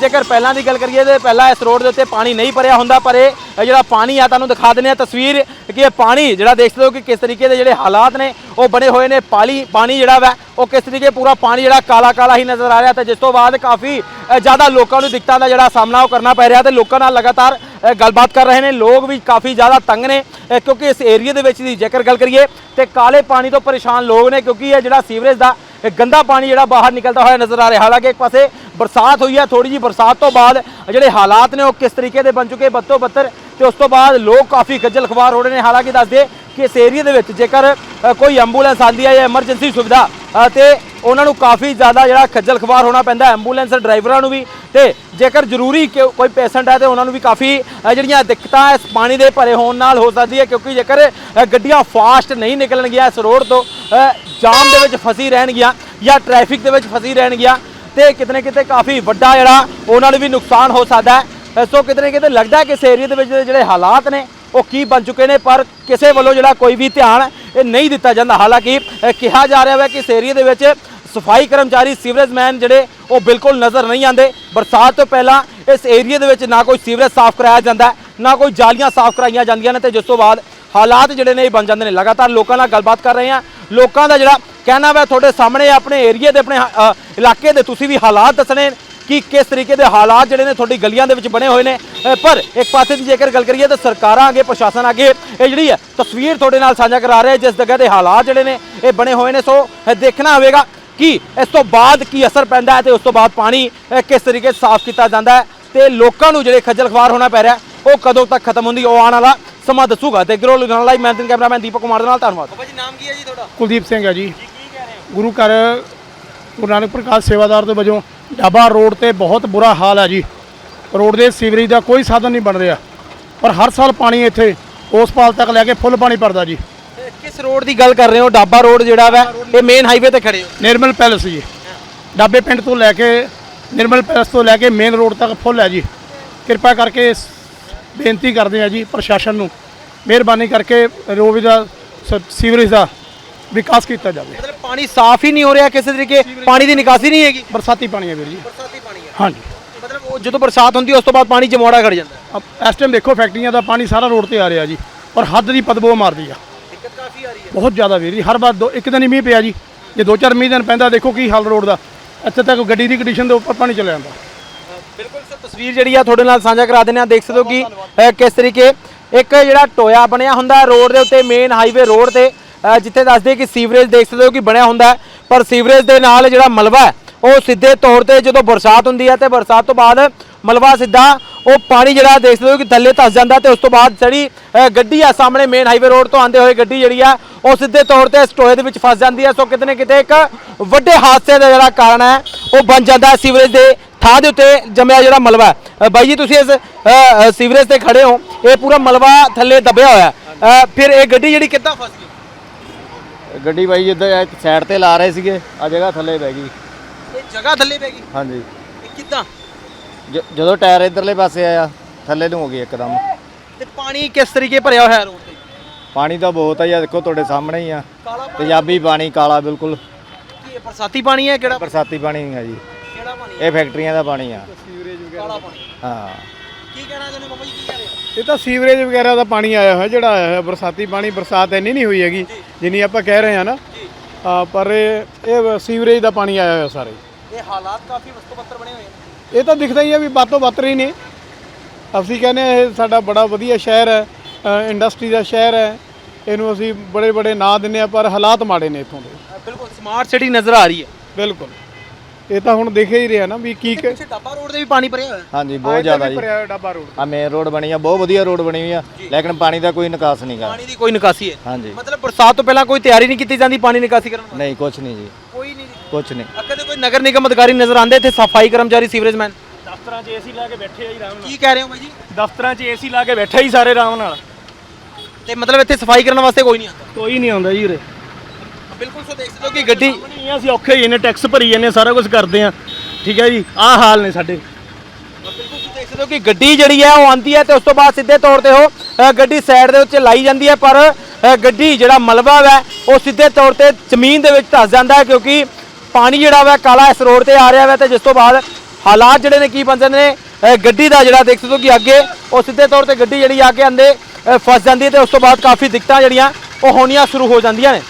[SPEAKER 1] ਜੇਕਰ ਪਹਿਲਾਂ ਦੀ ਗੱਲ ਕਰੀਏ ਤੇ ਪਹਿਲਾਂ ਇਸ ਰੋਡ ਦੇ ਉੱਤੇ ਪਾਣੀ ਨਹੀਂ ਭਰਿਆ ਹੁੰਦਾ, ਪਰ ਇਹ ਜਿਹੜਾ ਪਾਣੀ ਆ ਤੁਹਾਨੂੰ ਦਿਖਾ ਦਿੰਦੇ ਆ ਤਸਵੀਰ ਕਿ ਇਹ ਪਾਣੀ ਜਿਹੜਾ ਦੇਖ ਸਕਦੇ ਹੋ ਕਿ ਕਿਸ ਤਰੀਕੇ ਦੇ ਜਿਹੜੇ ਹਾਲਾਤ ਨੇ, ਉਹ ਬਣੇ ਹੋਏ ਨੇ, ਪਾਲੀ ਪਾਣੀ ਜਿਹੜਾ ਵਾ, ਉਹ ਕਿਸ ਤਰੀਕੇ ਪੂਰਾ ਪਾਣੀ ਜਿਹੜਾ ਕਾਲਾ ਕਾਲਾ ਹੀ ਨਜ਼ਰ ਆ ਰਿਹਾ ਤੇ ਜਿਸ ਤੋਂ ਬਾਅਦ ਕਾਫੀ ਜ਼ਿਆਦਾ ਲੋਕਾਂ ਨੂੰ ਦਿੱਕਤਾਂ ਦਾ ਜਿਹੜਾ ਸਾਹਮਣਾ ਉਹ ਕਰਨਾ ਪੈ ਰਿਹਾ ਤੇ ਲੋਕਾਂ ਨਾਲ ਲਗਾਤਾਰ ਗੱਲਬਾਤ ਕਰ ਰਹੇ ਨੇ, ਲੋਕ ਵੀ ਕਾਫੀ ਜ਼ਿਆਦਾ ਤੰਗ ਨੇ ਕਿਉਂਕਿ ਇਸ ਏਰੀਆ ਦੇ ਵਿੱਚ ਦੀ ਜੇਕਰ ਗੱਲ ਕਰੀਏ ਤੇ ਕਾਲੇ ਪਾਣੀ ਤੋਂ ਪਰੇਸ਼ਾਨ ਲੋਕ ਨੇ, ਕਿਉਂਕਿ ਇਹ ਜਿਹੜਾ ਸੀਵਰੇਜ ਦਾ ਗੰਦਾ ਪਾਣੀ ਜਿਹੜਾ ਬਾਹਰ ਨਿਕਲਦਾ ਹੋਇਆ ਨਜ਼ਰ ਆ ਰਿਹਾ। ਹਾਲਾਂਕਿ ਇੱਕ ਪਾਸੇ ਬਰਸਾਤ ਹੋਈ ਹੈ ਥੋੜੀ ਜੀ ਬਰਸਾਤ ਤੋਂ ਬਾਅਦ ਜਿਹੜੇ ਹਾਲਾਤ ਨੇ ਉਹ ਕਿਸ ਤਰੀਕੇ ਦੇ ਬਣ ਚੁੱਕੇ ਬੱਤੋ ਬੱਤਰ ਤੇ ਉਸ ਤੋਂ ਬਾਅਦ ਲੋਕ ਕਾਫੀ ਖੱਜਲ ਖਵਾਰ ਹੋ ਰਹੇ ਨੇ। ਹਾਲਾਂਕਿ ਦੱਸਦੇ ਕਿ ਇਸ ਏਰੀਆ ਦੇ ਵਿੱਚ ਜੇਕਰ ਕੋਈ ਐਂਬੂਲੈਂਸ ਆਂਦੀ ਹੈ ਜਾਂ ਐਮਰਜੈਂਸੀ ਸੁਵਿਧਾ ਅ, ਤੇ ਉਹਨਾਂ ਨੂੰ ਕਾਫੀ ਜ਼ਿਆਦਾ ਜਿਹੜਾ ਖੱਜਲ ਖਵਾਰ ਹੋਣਾ ਪੈਂਦਾ ਐਂਬੂਲੈਂਸ ਡਰਾਈਵਰਾਂ ਨੂੰ ਵੀ ਤੇ ਜੇਕਰ ਜ਼ਰੂਰੀ ਕਿ ਕੋਈ ਪੇਸ਼ੈਂਟ ਹੈ ਤੇ ਉਹਨਾਂ ਨੂੰ ਵੀ ਕਾਫੀ ਜਿਹੜੀਆਂ ਦਿੱਕਤਾਂ ਇਸ ਪਾਣੀ ਦੇ ਭਰੇ ਹੋਣ ਨਾਲ ਹੋ ਸਕਦੀ ਹੈ ਕਿਉਂਕਿ ਜੇਕਰ ਗੱਡੀਆਂ ਫਾਸਟ ਨਹੀਂ ਨਿਕਲਣਗੀਆਂ ਇਸ ਰੋਡ ਤੋਂ ਜਾਮ ਦੇ ਵਿੱਚ ਫਸੀ ਰਹਿਣਗੀਆਂ ਜਾਂ ਟ੍ਰੈਫਿਕ ਦੇ ਵਿੱਚ ਫਸੀ ਰਹਿਣਗੀਆਂ ਤੇ ਕਿਤਨੇ ਕਿਤੇ ਕਾਫੀ ਵੱਡਾ ਜਿਹੜਾ ਉਹਨਾਂ ਨੂੰ ਵੀ ਨੁਕਸਾਨ ਹੋ ਸਕਦਾ ਹੈ। ਸੋ ਕਿਤਨੇ ਕਿਤੇ ਲੱਗਦਾ ਕਿ ਇਸ ਏਰੀਆ ਦੇ ਵਿੱਚ ਜਿਹੜੇ ਹਾਲਾਤ ਨੇ, ਉਹ ਕੀ ਬਣ ਚੁੱਕੇ ਨੇ, ਪਰ ਕਿਸੇ ਵੱਲੋਂ ਜਿਹੜਾ ਕੋਈ ਵੀ ਧਿਆਨ ਇਹ ਨਹੀਂ ਦਿੱਤਾ ਜਾਂਦਾ। ਹਾਲਾਂਕਿ ਕਿਹਾ ਜਾ ਰਿਹਾ ਹੈ ਕਿ ਇਸ ਏਰੀਆ ਦੇ ਵਿੱਚ ਸਫ਼ਾਈ ਕਰਮਚਾਰੀ, ਸੀਵਰੇਜ ਮੈਨ ਜਿਹੜੇ ਉਹ ਬਿਲਕੁਲ ਨਜ਼ਰ ਨਹੀਂ ਆਉਂਦੇ। ਬਰਸਾਤ ਤੋਂ ਪਹਿਲਾਂ ਇਸ ਏਰੀਆ ਦੇ ਵਿੱਚ ਨਾ ਕੋਈ ਸੀਵਰੇਜ ਸਾਫ਼ ਕਰਾਇਆ ਜਾਂਦਾ ਨਾ ਕੋਈ ਜਾਲੀਆਂ ਸਾਫ਼ ਕਰਾਈਆਂ ਜਾਂਦੀਆਂ ਨੇ ਤੇ ਜਿਸ ਤੋਂ ਬਾਅਦ ਹਾਲਾਤ ਜਿਹੜੇ ਨੇ ਇਹ ਬਣ ਜਾਂਦੇ ਨੇ। ਲਗਾਤਾਰ ਲੋਕਾਂ ਨਾਲ ਗੱਲਬਾਤ ਕਰ ਰਹੇ ਹਾਂ। ਲੋਕਾਂ ਦਾ ਜਿਹੜਾ ਕਹਿਣਾ ਵਾ, ਤੁਹਾਡੇ ਸਾਹਮਣੇ ਆਪਣੇ ਏਰੀਆ ਦੇ, ਆਪਣੇ ਇਲਾਕੇ ਦੇ ਤੁਸੀਂ ਵੀ ਹਾਲਾਤ ਦੱਸਣੇ ਕਿ ਕਿਸ ਤਰੀਕੇ ਦੇ ਹਾਲਾਤ ਜਿਹੜੇ ਨੇ ਤੁਹਾਡੀ ਗਲੀਆਂ ਦੇ ਵਿੱਚ ਬਣੇ ਹੋਏ ਨੇ। ਪਰ ਇੱਕ ਪਾਸੇ ਦੀ ਜੇਕਰ ਗੱਲ ਕਰੀਏ ਤਾਂ ਸਰਕਾਰਾਂ ਅੱਗੇ, ਪ੍ਰਸ਼ਾਸਨ ਅੱਗੇ ਇਹ ਜਿਹੜੀ ਹੈ ਤਸਵੀਰ ਤੁਹਾਡੇ ਨਾਲ ਸਾਂਝਾ ਕਰਾ ਰਹੇ, ਜਿਸ ਜਗ੍ਹਾ ਦੇ ਹਾਲਾਤ ਜਿਹੜੇ ਨੇ ਇਹ ਬਣੇ ਹੋਏ ਨੇ। ਸੋ ਦੇਖਣਾ ਹੋਵੇਗਾ ਕਿ ਇਸ ਤੋਂ ਬਾਅਦ ਕੀ ਅਸਰ ਪੈਂਦਾ ਹੈ ਤੇ ਉਸ ਤੋਂ ਬਾਅਦ ਪਾਣੀ ਕਿਸ ਤਰੀਕੇ ਸਾਫ਼ ਕੀਤਾ ਜਾਂਦਾ ਹੈ ਤੇ ਲੋਕਾਂ ਨੂੰ ਜਿਹੜੇ ਖੱਜਲ ਖਵਾਰ ਹੋਣਾ ਪੈ ਰਿਹਾ ਉਹ ਕਦੋਂ ਤੱਕ ਖਤਮ ਹੁੰਦੀ ਉਹ ਆਉਣ ਵਾਲਾ ਸਮਾਂ ਦੱਸੂਗਾ। ਤੇ grow Ludhiana live man cameraman Deepak Kumar ਦੇ ਨਾਲ ਧੰਨਵਾਦ। ਬਾਬਾ ਜੀ ਨਾਮ ਕੀ ਹੈ ਜੀ ਤੁਹਾਡਾ?
[SPEAKER 2] ਕੁਲਦੀਪ ਸਿੰਘ ਹੈ ਜੀ। ਗੁਰੂ ਘਰ ਗੁਰੂ ਨਾਨਕ ਪ੍ਰਕਾਸ਼ ਸੇਵਾਦਾਰ ਦੇ ਵਜੋਂ ਡਾਬਾ ਰੋਡ ਤੇ ਬਹੁਤ ਬੁਰਾ ਹਾਲ ਹੈ ਜੀ। ਰੋਡ ਦੇ ਸੀਵਰੇਜ ਦਾ ਕੋਈ ਸਾਧਨ ਨਹੀਂ ਬਣ ਰਿਹਾ। ਪਰ ਹਰ ਸਾਲ ਪਾਣੀ ਇੱਥੇ ਉਸ ਪਾਲ ਤੱਕ ਲੈ ਕੇ ਫੁੱਲ ਪਾਣੀ ਭਰਦਾ ਜੀ।
[SPEAKER 1] ਕਿਸ ਰੋਡ ਦੀ ਗੱਲ ਕਰ ਰਹੇ ਹੋ ਡਾਬਾ ਰੋਡ ਜਿਹੜਾ ਵਾ ਇਹ ਮੇਨ ਹਾਈਵੇ ਤੇ ਖੜੇ ਹੋ।
[SPEAKER 2] ਨਿਰਮਲ ਪੈਲਸ ਜੀ। ਡਾਬੇ ਪਿੰਡ ਤੋਂ ਲੈ ਕੇ ਨਿਰਮਲ ਪੈਲਸ ਤੋਂ ਲੈ ਕੇ ਮੇਨ ਰੋਡ ਤੱਕ ਫੁੱਲ ਹੈ ਜੀ। ਕਿਰਪਾ ਕਰਕੇ ਇਸ ਬੇਨਤੀ ਕਰਦੇ ਆ ਜੀ ਪ੍ਰਸ਼ਾਸਨ ਨੂੰ ਮਿਹਰਬਾਨੀ ਕਰਕੇ ਰੋਡ ਦਾ ਸੀਵਰੇਜ ਦਾ ਵਿਕਾਸ ਕੀਤਾ ਜਾਵੇ।
[SPEAKER 1] ਮਤਲਬ ਪਾਣੀ ਸਾਫ਼ ਹੀ ਨਹੀਂ ਹੋ ਰਿਹਾ ਕਿਸੇ ਤਰੀਕੇ ਪਾਣੀ ਦੀ ਨਿਕਾਸੀ ਨਹੀਂ ਹੈਗੀ?
[SPEAKER 2] ਬਰਸਾਤੀ ਪਾਣੀ ਹੈ ਵੀਰ ਜੀ।
[SPEAKER 1] ਬਰਸਾਤੀ ਪਾਣੀ ਹੈ।
[SPEAKER 2] ਹਾਂਜੀ।
[SPEAKER 1] ਮਤਲਬ ਉਹ ਜਦੋਂ ਬਰਸਾਤ ਹੁੰਦੀ ਉਸ ਤੋਂ ਬਾਅਦ ਪਾਣੀ ਜਮੋੜਾ ਖੜ ਜਾਂਦਾ।
[SPEAKER 2] ਇਸ ਟਾਈਮ ਦੇਖੋ ਫੈਕਟਰੀਆਂ ਦਾ ਪਾਣੀ ਸਾਰਾ ਰੋਡ ਤੇ ਆ ਰਿਹਾ ਜੀ ਔਰ ਹੱਦ ਦੀ ਪਦਬੋ ਮਾਰਦੀ ਆ
[SPEAKER 1] ਦਿੱਕਤ ਕਾਫੀ ਆ ਰਹੀ ਹੈ
[SPEAKER 2] ਬਹੁਤ ਜ਼ਿਆਦਾ ਵੀਰ ਜੀ, ਹਰ ਵਾਰ ਦੋ ਇੱਕ ਦਿਨ ਹੀ ਮੀਂਹ ਪਿਆ ਜੀ। ਜੇ ਦੋ ਚਾਰ ਮੀਂਹ ਦਿਨ ਪੈਂਦਾ, ਦੇਖੋ ਕੀ ਹਾਲ ਰੋਡ ਦਾ। ਇੱਥੇ ਤੱਕ ਗੱਡੀ ਦੀ ਕੰਡੀਸ਼ਨ ਦੇ ਉੱਪਰ ਪਾਣੀ ਚਲਾ ਜਾਂਦਾ।
[SPEAKER 1] ਬਿਲਕੁਲ ਸਰ, ਤਸਵੀਰ ਜਿਹੜੀ ਆ ਤੁਹਾਡੇ ਨਾਲ ਸਾਂਝਾ ਕਰਾ ਦਿੰਦੇ ਆ ਦੇਖ ਸਕਦੇ ਹੋ ਕਿ ਕਿਸ ਤਰੀਕੇ ਇੱਕ ਜਿਹੜਾ ਟੋਇਆ ਬਣਿਆ ਹੁੰਦਾ ਰੋਡ ਦੇ ਉੱਤੇ ਮੇਨ ਹਾਈਵੇ ਰੋਡ ਤੇ ਜਿੱਥੇ ਦੱਸਦੇ ਕਿ ਸੀਵਰੇਜ ਦੇਖ ਸਕਦੇ ਹੋ ਕਿ ਬਣਿਆ ਹੁੰਦਾ ਪਰ ਸੀਵਰੇਜ ਦੇ ਨਾਲ ਜਿਹੜਾ ਮਲਬਾ ਹੈ, ਉਹ ਸਿੱਧੇ ਤੌਰ ਤੇ ਜਦੋਂ ਬਰਸਾਤ ਹੁੰਦੀ ਹੈ ਤੇ ਬਰਸਾਤ ਤੋਂ ਬਾਅਦ ਮਲਬਾ ਸਿੱਧਾ ਉਹ ਪਾਣੀ ਜਿਹੜਾ ਦੇਖ ਸਕਦੇ ਹੋ ਕਿ ਥੱਲੇ ਧਸ ਜਾਂਦਾ ਤੇ ਉਸ ਤੋਂ ਬਾਅਦ ਜਿਹੜੀ ਗੱਡੀ ਆ ਸਾਹਮਣੇ ਮੇਨ ਹਾਈਵੇ ਰੋਡ ਤੋਂ ਆਉਂਦੇ ਹੋਏ ਗੱਡੀ ਜਿਹੜੀ ਆ ਉਹ ਸਿੱਧੇ ਤੌਰ ਤੇ ਇਸ ਟੋਏ ਦੇ ਵਿੱਚ ਫਸ ਜਾਂਦੀ ਹੈ ਸੋ ਕਿਤੇ ਨਾ ਕਿਤੇ ਇੱਕ ਵੱਡੇ ਹਾਦਸੇ ਦਾ ਜਿਹੜਾ ਕਾਰਨ ਹੈ ਉਹ ਬਣ ਜਾਂਦਾ ਹੈ ਸੀਵਰੇਜ ਦੇ ਥਾਂ ਦੇ ਉੱਤੇ ਜੰਮਿਆ ਜਿਹੜਾ ਮਲਬਾ। ਅ, ਬਾਈ ਜੀ ਤੁਸੀਂ ਇਸ ਸੀਵਰੇਜ ਤੇ ਖੜੇ ਹੋ। ਇਹ ਪੂਰਾ ਮਲਬਾ ਥੱਲੇ ਦਬਿਆ ਹੋਇਆ ਫਿਰ ਇਹ ਗੱਡੀ ਜਿਹੜੀ ਕਿੱਦਾਂ ਫਸ ਗਈ?
[SPEAKER 10] ਗੱਡੀ ਬਾਈ ਜਿੱਦਾਂ ਇੱਕ ਸਾਈਡ ਤੇ ਲਾ ਰਹੇ ਸੀਗੇ ਆ ਜਗ੍ਹਾ ਥੱਲੇ ਬਹਿ ਗਈ।
[SPEAKER 1] ਇਹ ਜਗ੍ਹਾ ਥੱਲੇ ਪੈ ਗਈ?
[SPEAKER 10] ਹਾਂਜੀ।
[SPEAKER 1] ਇਹ ਕਿੱਦਾਂ?
[SPEAKER 10] ਜ- ਜਦੋਂ ਟਾਇਰ ਇਧਰਲੇ ਪਾਸੇ ਆਇਆ ਥੱਲੇ ਨੂੰ ਹੋ ਗਈ ਇੱਕਦਮ।
[SPEAKER 1] ਤੇ ਪਾਣੀ ਕਿਸ ਤਰੀਕੇ ਭਰਿਆ ਹੋਇਆ ਹੈ ਰੋਡ ਤੇ?
[SPEAKER 10] ਪਾਣੀ ਤਾਂ ਬਹੁਤ ਆ ਆਹ ਦੇਖੋ ਤੁਹਾਡੇ ਸਾਹਮਣੇ ਹੀ ਆ।
[SPEAKER 1] ਕਾਲਾ
[SPEAKER 10] ਪੰਜਾਬੀ ਪਾਣੀ ਕਾਲਾ ਬਿਲਕੁਲ।
[SPEAKER 1] ਕੀ ਇਹ ਬਰਸਾਤੀ ਪਾਣੀ ਹੈ ਕਿਹੜਾ?
[SPEAKER 10] ਬਰਸਾਤੀ ਪਾਣੀ ਨਹੀਂ ਆ ਜੀ।
[SPEAKER 1] ਕਿਹੜਾ ਪਾਣੀ
[SPEAKER 10] ਇਹ ਫੈਕਟਰੀਆਂ ਦਾ ਪਾਣੀ ਆ।
[SPEAKER 1] ਕਾਲਾ ਪਾਣੀ।
[SPEAKER 10] ਹਾਂ।
[SPEAKER 1] ਕੀ ਕਹਿਣਾ ਚਾਹੁੰਦੇ ਬਾਬਾ ਜੀ ਕੀ ਕਹਿ ਰਹੇ ਹੋ?
[SPEAKER 2] ਇਹ ਤਾਂ ਸੀਵਰੇਜ ਵਗੈਰਾ ਦਾ ਪਾਣੀ ਆਇਆ ਹੋਇਆ ਜਿਹੜਾ ਆਇਆ ਹੋਇਆ ਬਰਸਾਤੀ ਪਾਣੀ ਬਰਸਾਤ ਇੰਨੀ ਨਹੀਂ ਹੋਈ ਹੈਗੀ ਜਿੰਨੀ ਆਪਾਂ ਕਹਿ ਰਹੇ ਹਾਂ ਨਾ। ਹਾਂ, ਪਰ ਇਹ ਇਹ ਸੀਵਰੇਜ ਦਾ ਪਾਣੀ ਆਇਆ ਹੋਇਆ ਸਾਰੇ।
[SPEAKER 1] ਇਹ ਹਾਲਾਤ ਕਾਫੀ ਵਸਤੂ ਪੱਤਰ ਬਣੇ ਹੋਏ ਨੇ।
[SPEAKER 2] ਇਹ ਤਾਂ ਦਿਖਦਾ ਹੀ ਆ ਵੀ ਬਾਤੋਂ ਬੱਤਰ ਹੀ ਨੇ। ਅਸੀਂ ਕਹਿੰਦੇ ਹਾਂ ਇਹ ਸਾਡਾ ਬੜਾ ਵਧੀਆ ਸ਼ਹਿਰ ਹੈ ਇੰਡਸਟਰੀ ਦਾ ਸ਼ਹਿਰ ਹੈ। ਇਹਨੂੰ ਅਸੀਂ ਬੜੇ ਬੜੇ ਨਾਂ ਦਿੰਦੇ ਆ ਪਰ ਹਾਲਾਤ ਮਾੜੇ ਨੇ ਇੱਥੋਂ ਦੇ।
[SPEAKER 1] ਬਿਲਕੁਲ ਸਮਾਰਟ ਸਿਟੀ ਨਜ਼ਰ ਆ ਰਹੀ ਹੈ।
[SPEAKER 2] ਬਿਲਕੁਲ। ਇਹ ਤਾਂ ਹੁਣ ਦਿਖ ਹੀ ਰਿਹਾ ਨਾ ਵੀ ਕੀ ਕਿ
[SPEAKER 1] ਡੱਬਾ ਰੋਡ ਤੇ ਵੀ ਪਾਣੀ ਭਰਿਆ ਹੋਇਆ ਹੈ।
[SPEAKER 10] ਹਾਂਜੀ ਬਹੁਤ ਜ਼ਿਆਦਾ ਜੀ।
[SPEAKER 2] ਭਰਿਆ ਹੋਇਆ ਡੱਬਾ ਰੋਡ
[SPEAKER 10] ਆ ਮੇਨ ਰੋਡ ਬਣੀ ਆ ਬਹੁਤ ਵਧੀਆ ਰੋਡ ਬਣੀ ਹੋਈ ਆ ਲੇਕਿਨ ਪਾਣੀ ਦਾ ਕੋਈ ਨਿਕਾਸ ਨਹੀਂਗਾ
[SPEAKER 1] ਪਾਣੀ ਦੀ ਕੋਈ ਨਿਕਾਸੀ ਹੈ।
[SPEAKER 10] ਹਾਂਜੀ।
[SPEAKER 1] ਮਤਲਬ ਬਰਸਾਤ ਤੋਂ ਪਹਿਲਾਂ ਕੋਈ ਤਿਆਰੀ ਨਹੀਂ ਕੀਤੀ ਜਾਂਦੀ ਪਾਣੀ ਨਿਕਾਸੀ ਕਰਨ ਵਾਸਤੇ?
[SPEAKER 10] ਨਹੀਂ ਕੁਛ ਨਹੀਂ ਜੀ।
[SPEAKER 1] ਕੋਈ ਨਹੀਂ।
[SPEAKER 10] ਕੁਛ ਨਹੀਂ
[SPEAKER 1] ਕਦੇ ਕੋਈ ਨਗਰ ਨਿਗਮ ਅਧਿਕਾਰੀ ਨਜ਼ਰ ਆਉਂਦੇ ਇੱਥੇ ਸਫ਼ਾਈ ਕਰਮਚਾਰੀ ਸੀਵਰੇਜ ਮੈਨ?
[SPEAKER 2] ਦਫ਼ਤਰਾਂ 'ਚ ਏਸੀ ਲਾ ਕੇ ਬੈਠੇ ਆ ਜੀ ਆਰਾਮ
[SPEAKER 1] ਕੀ ਕਹਿ ਰਹੇ ਹੋ ਬਾਈ ਜੀ?
[SPEAKER 2] ਦਫ਼ਤਰਾਂ 'ਚ ਏਸੀ ਲਾ ਕੇ ਬੈਠੇ ਹੀ ਸਾਰੇ ਆਰਾਮ ਨਾਲ।
[SPEAKER 1] ਤੇ ਮਤਲਬ ਇੱਥੇ ਸਫ਼ਾਈ ਕਰਨ ਵਾਸਤੇ ਕੋਈ ਨਹੀਂ ਆਉਂਦਾ?
[SPEAKER 2] ਕੋਈ ਨਹੀਂ ਆਉਂਦਾ ਜੀ ਉਰੇ।
[SPEAKER 1] ਬਿਲਕੁਲ ਸੋ ਦੇਖ ਸਕਦੇ ਹੋ ਕਿ ਗੱਡੀ
[SPEAKER 2] ਨਹੀਂ ਅਸੀਂ ਔਖੇ ਹੀ ਨੇ ਟੈਕਸ ਭਰੀ ਜਾਂਦੇ ਹਾਂ, ਸਾਰਾ ਕੁਝ ਕਰਦੇ ਆ। ਠੀਕ ਹੈ ਜੀ ਆਹ ਹਾਲ ਨੇ ਸਾਡੇ।
[SPEAKER 1] ਬਿਲਕੁਲ ਤੁਸੀਂ ਦੇਖ ਸਕਦੇ ਹੋ ਕਿ ਗੱਡੀ ਜਿਹੜੀ ਹੈ ਉਹ ਆਂਦੀ ਹੈ ਤੇ ਉਸ ਤੋਂ ਬਾਅਦ ਸਿੱਧੇ ਤੌਰ ਤੇ ਉਹ ਅ, ਗੱਡੀ ਸਾਈਡ ਦੇ ਉੱਤੇ ਲਾਈ ਜਾਂਦੀ ਹੈ ਪਰ ਅ, ਗੱਡੀ ਜਿਹੜਾ ਮਲਬਾ ਹੈ ਉਹ ਸਿੱਧੇ ਤੌਰ ਤੇ ਜ਼ਮੀਨ ਦੇ ਵਿੱਚ ਧਸ ਜਾਂਦਾ ਹੈ ਕਿਉਂਕਿ ਪਾਣੀ ਜਿਹੜਾ ਵਾ ਕਾਲਾ ਇਸ ਰੋਡ ਤੇ ਆ ਰਿਹਾ ਵਾ ਤੇ ਜਿਸ ਤੋਂ ਬਾਅਦ ਹਾਲਾਤ ਜਿਹੜੇ ਨੇ ਕੀ ਬਣ ਨੇ ਗੱਡੀ ਦਾ ਜਿਹੜਾ ਦੇਖ ਸਕਦੇ ਹੋ ਕਿ ਅੱਗੇ ਉਹ ਸਿੱਧੇ ਤੌਰ ਤੇ ਗੱਡੀ ਜਿਹੜੀ ਆ ਕੇ ਅੰਦੇ ਫਸ ਜਾਂਦੀ ਹੈ ਤੇ ਉਸ ਤੋਂ ਬਾਅਦ ਕਾਫੀ ਦਿੱਕਤਾਂ ਜਿਹੜੀਆਂ ਉਹ ਹੋਣੀਆਂ ਸ਼ੁਰੂ ਹੋ ਜਾਂਦੀਆਂ ਨੇ।